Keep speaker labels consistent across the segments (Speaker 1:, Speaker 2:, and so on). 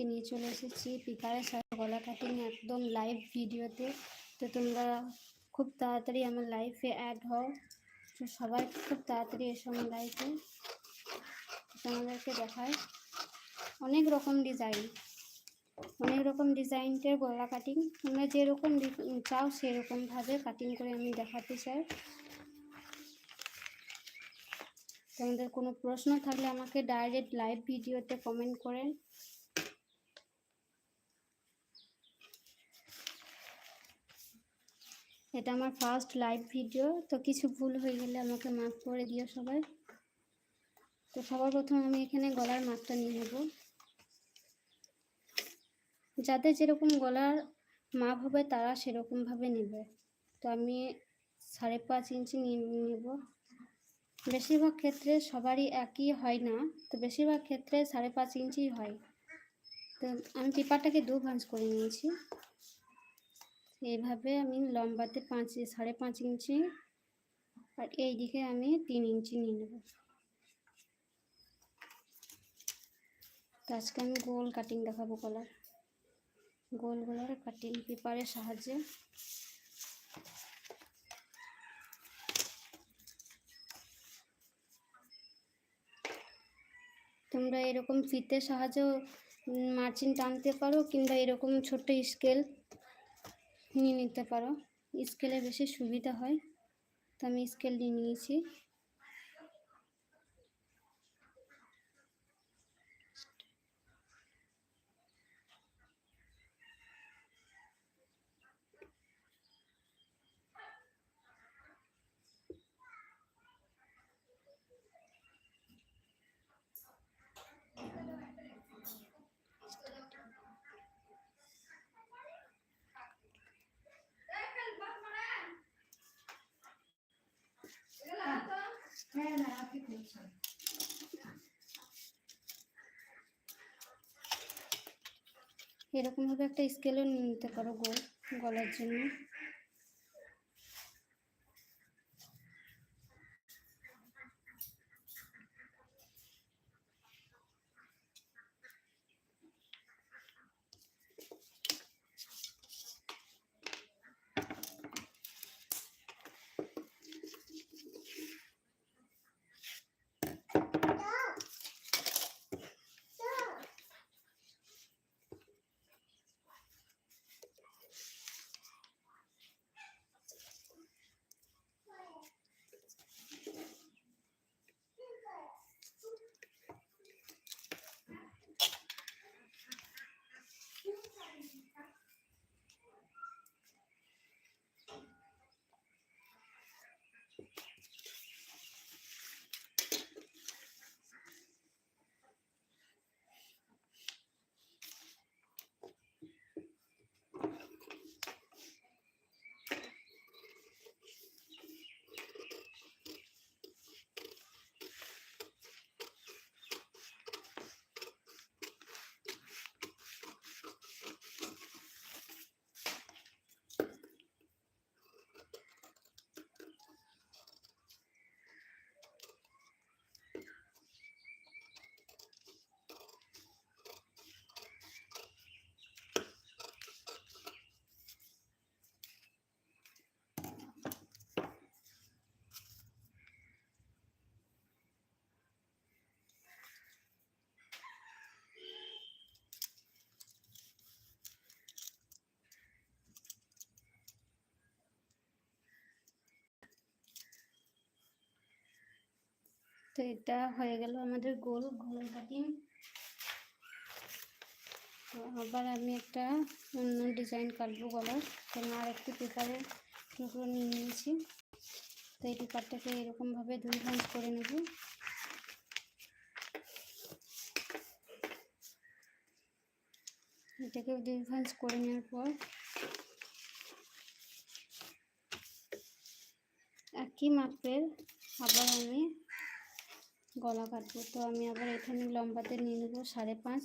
Speaker 1: আজকে নিয়ে চলে এসেছি। পিকারের সাথে গলা কাটিং একদম লাইভ ভিডিওতে। তো তোমরা খুব তাড়াতাড়ি আমার লাইফে অ্যাড হও। তো সবাই খুব তাড়াতাড়ি এসো আমার লাইফে তোমাদেরকে দেখায় অনেক রকম ডিজাইন অনেক রকম ডিজাইনের গলা কাটিং। তোমরা যেরকম চাও সেরকমভাবে কাটিং করে আমি দেখাতে চাই। তোমাদের কোনো প্রশ্ন থাকলে আমাকে ডাইরেক্ট লাইভ ভিডিওতে কমেন্ট করেন এটা আমার ফার্স্ট লাইভ ভিডিও তো কিছু ভুল হয়ে গেলে আমাকে মাফ করে দিও সবাই। তো সবার প্রথম আমি এখানে গলার মাপটা নিয়ে নেব। যাদের যেরকম গলার মাপ হবে, তারা সেরকমভাবে নেবে। তো আমি সাড়ে পাঁচ ইঞ্চি নিয়ে নেব। বেশিরভাগ ক্ষেত্রে সবারই একই হয় না, তো বেশিরভাগ ক্ষেত্রে সাড়ে পাঁচ ইঞ্চি হয়। তো আমি পেপারটাকে দু ভাঁজ করে নিয়েছি। এইভাবে আমি লম্বাতে পাঁচ, সাড়ে পাঁচ ইঞ্চি আর এই দিকে আমি তিন ইঞ্চি নিয়ে নেব। তো আজকে আমি গোল কাটিং দেখাবো গলার গোল গলার কাটিং পেপারের সাহায্যে। তোমরা এরকম ফিতের সাহায্যেও মার্জিন টানতে পারো কিংবা এরকম ছোট্ট স্কেল নিয়ে নিতে পারো। স্কেলে বেশি সুবিধা হয়। তো আমি স্কেল নিয়ে নিয়েছি। এরকমভাবে একটা স্কেলও নিয়ে নিতে পারো গোল গলার জন্য। তো এটা হয়ে গেল আমাদের গোল গোল কাটিং তো আবার আমি একটা অন্য ডিজাইন কাটবো গলার। সেখানে আর একটি পেপারের টুকরো নিয়ে নিয়েছি। তো এই পেপারটাকে এরকমভাবে দুই ভাঁজ করে নেব। এটাকে দুই ভাঁজ করে নেওয়ার পর একই মাপের আবার আমি গলা কাটবো। তো আমি আবার এখানে লম্বাতে নিয়ে নেব সাড়ে পাঁচ।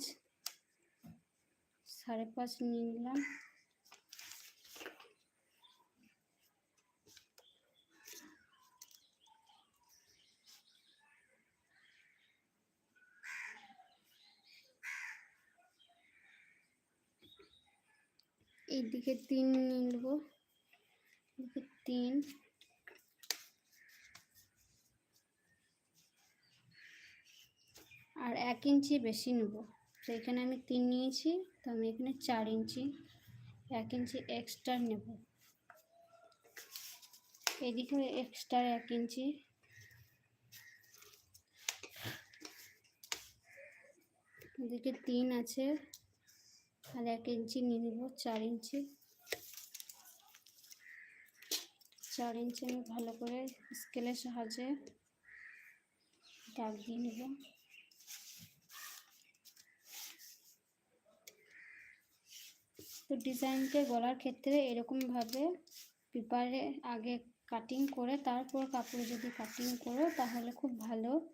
Speaker 1: সাড়ে পাঁচ নিয়ে নিলাম। এইদিকে তিন নিয়ে নেব। তিন। আর এক ইঞ্চি বেশি নেব। তো এখানে আমি তিন নিয়েছি, তো আমি এখানে চার ইঞ্চি, এক ইঞ্চি এক্সট্রা নেব। এদিকে এক্সট্রা এক ইঞ্চি। এদিকে তিন আছে, আর এক ইঞ্চি নিয়ে নেব, চার ইঞ্চি। চার ইঞ্চি আমি ভালো করে স্কেলের সাহায্যে দাগ দিয়ে নেব। তো ডিজাইনকে গলার ক্ষেত্রে এরকমভাবে পেপারে আগে কাটিং করে তারপর কাপড়ে যদি কাটিং করো, তাহলে খুব ভালো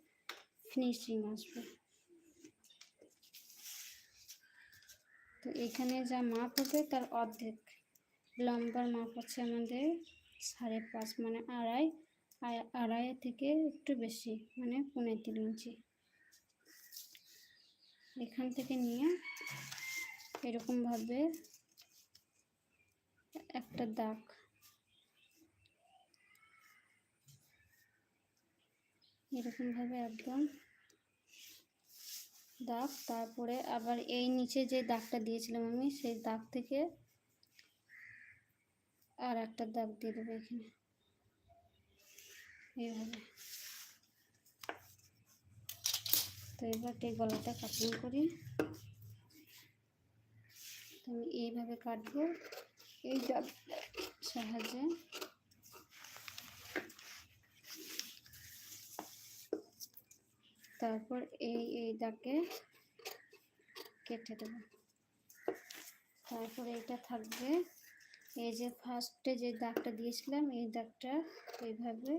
Speaker 1: ফিনিশিং আসবে। তো এখানে যা মাপ হবে তার অর্ধেক। লম্বার মাপ হচ্ছে আমাদের সাড়ে পাঁচ মানে আড়াই আড়াই- আড়াই থেকে একটু বেশি মানে পনেরো তিন ইঞ্চি। এখান থেকে নিয়ে এরকমভাবে একটা দাগ। এরকমভাবে একদম দাগ। তারপরে আবার এই নিচে যে দাগটা দিয়েছিলাম আমি, সেই দাগ থেকে আর একটা দাগ দিয়ে দেবো এখানে। এইভাবে। তো এবার এই গলাটা কাটিং করি। তো আমি এইভাবে কাটবো। এই দাগ সাহায্যে। তারপর এই এই দাগে কেটে দেবো। তারপর এটা থাকবে। এই যে ফার্স্টে যে দাগটা দিয়েছিলাম, এই দাগটা এইভাবে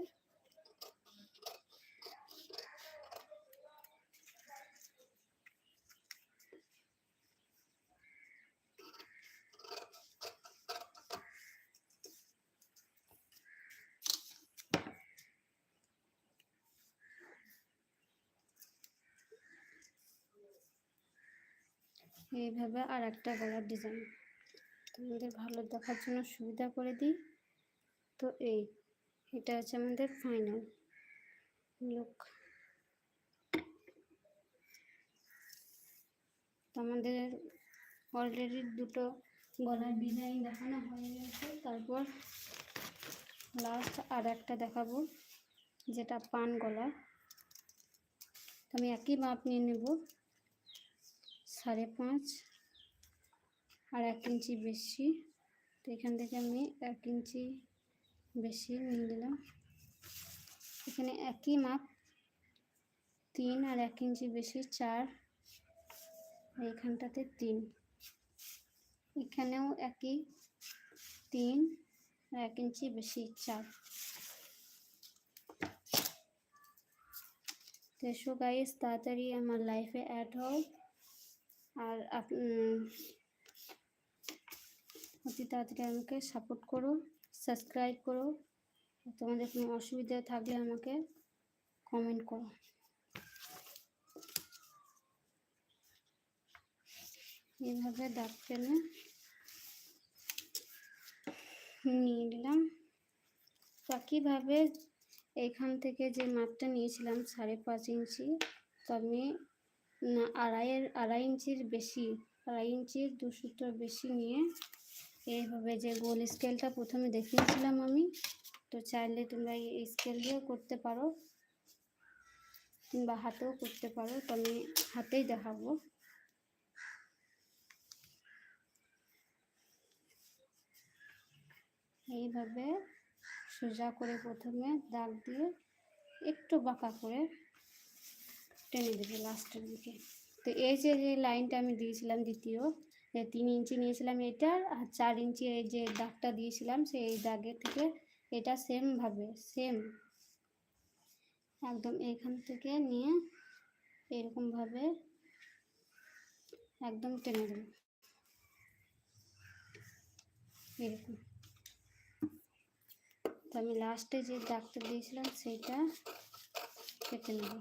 Speaker 1: এইভাবে আর একটা গলার ডিজাইন তোমাদের ভালো দেখার জন্য সুবিধা করে দিই। তো এই, এটা হচ্ছে আমাদের ফাইনাল লুক আমাদের অলরেডি দুটো গলার ডিজাইন দেখানো হয়ে গেছে। তারপর লাস্ট আর একটা দেখাবো, যেটা পান গলা। আমি একই মাপ নিয়ে নেব। সাড়ে পাঁচ আর এক ইঞ্চি বেশি। তো এখান থেকে আমি এক ইঞ্চি বেশি নিয়ে নিলাম। এখানে একই মাপ, তিন আর এক ইঞ্চি বেশি, চার। আর এখানটাতে তিন। এখানেও একই, তিন আর এক ইঞ্চি বেশি, চার। তো গাইস তাড়াতাড়ি আমার লাইফে অ্যাড হও। আর অতি তাড়াতাড়ি আমাকে সাপোর্ট করো সাবস্ক্রাইব করো। তোমাদের কোনো অসুবিধা থাকলে আমাকে কমেন্ট করো। এইভাবে দাগ টেনে নিয়ে নিলাম। বাকিভাবে এখান থেকে যে মাপটা নিয়েছিলাম সাড়ে পাঁচ ইঞ্চি, তো আমি না আড়াইয়ের আড়াই ইঞ্চির বেশি, আড়াই ইঞ্চির দু সুতো বেশি নিয়ে এইভাবে যে গোল স্কেলটা প্রথমে দেখিয়েছিলাম আমি, তো চাইলে তোমরা এই স্কেল দিয়েও করতে পারো কিংবা হাতেও করতে পারো, তো আমি হাতেই দেখাবো। এইভাবে সোজা করে প্রথমে দাগ দিয়ে একটু বাঁকা করে টেনে দেবে লাস্টের দিকে। তো এই যে যে লাইনটা আমি দিয়েছিলাম দ্বিতীয়, যে তিন ইঞ্চি নিয়েছিলাম এটার আর চার ইঞ্চি এই যে দাগটা দিয়েছিলাম সেই দাগের থেকে এটা সেমভাবে সেম একদম এখান থেকে নিয়ে এরকমভাবে একদম টেনে দেবো। এরকম। তো আমি লাস্টে যে দাগটা দিয়েছিলাম সেইটা কেটে নেব।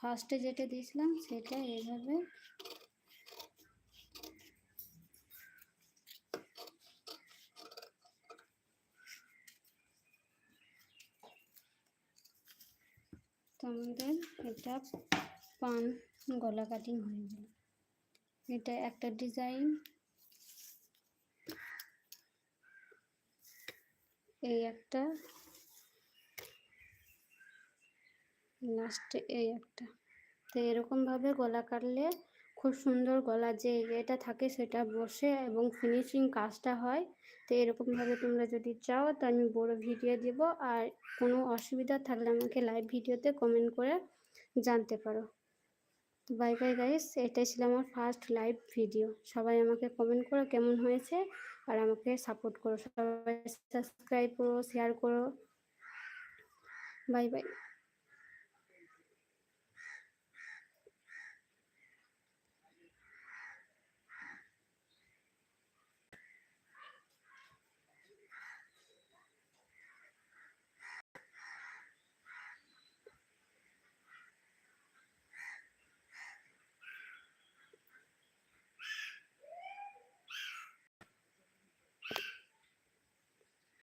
Speaker 1: ফার্স্টে যেটা দিয়েছিলাম, সেটা এইভাবে আমাদের এটা পান, গলা কাটিং হয়ে গেল। এটা একটা ডিজাইন এই একটা। লাস্টে এই একটা। তো এরকমভাবে গলা কাটলে খুব সুন্দর গলা যে এটা থাকে সেটা বসে এবং ফিনিশিং কাজটা হয়। তো এরকমভাবে তোমরা যদি চাও তো আমি বড় ভিডিও দেব। আর কোনো অসুবিধা থাকলে আমাকে লাইভ ভিডিওতে কমেন্ট করে জানতে পারো। বাই বাই গাইস এটাই ছিল আমার ফার্স্ট লাইভ ভিডিও সবাই আমাকে কমেন্ট করো কেমন হয়েছে আর আমাকে সাপোর্ট করো। সবাই সাবস্ক্রাইব করো শেয়ার করো। Bye bye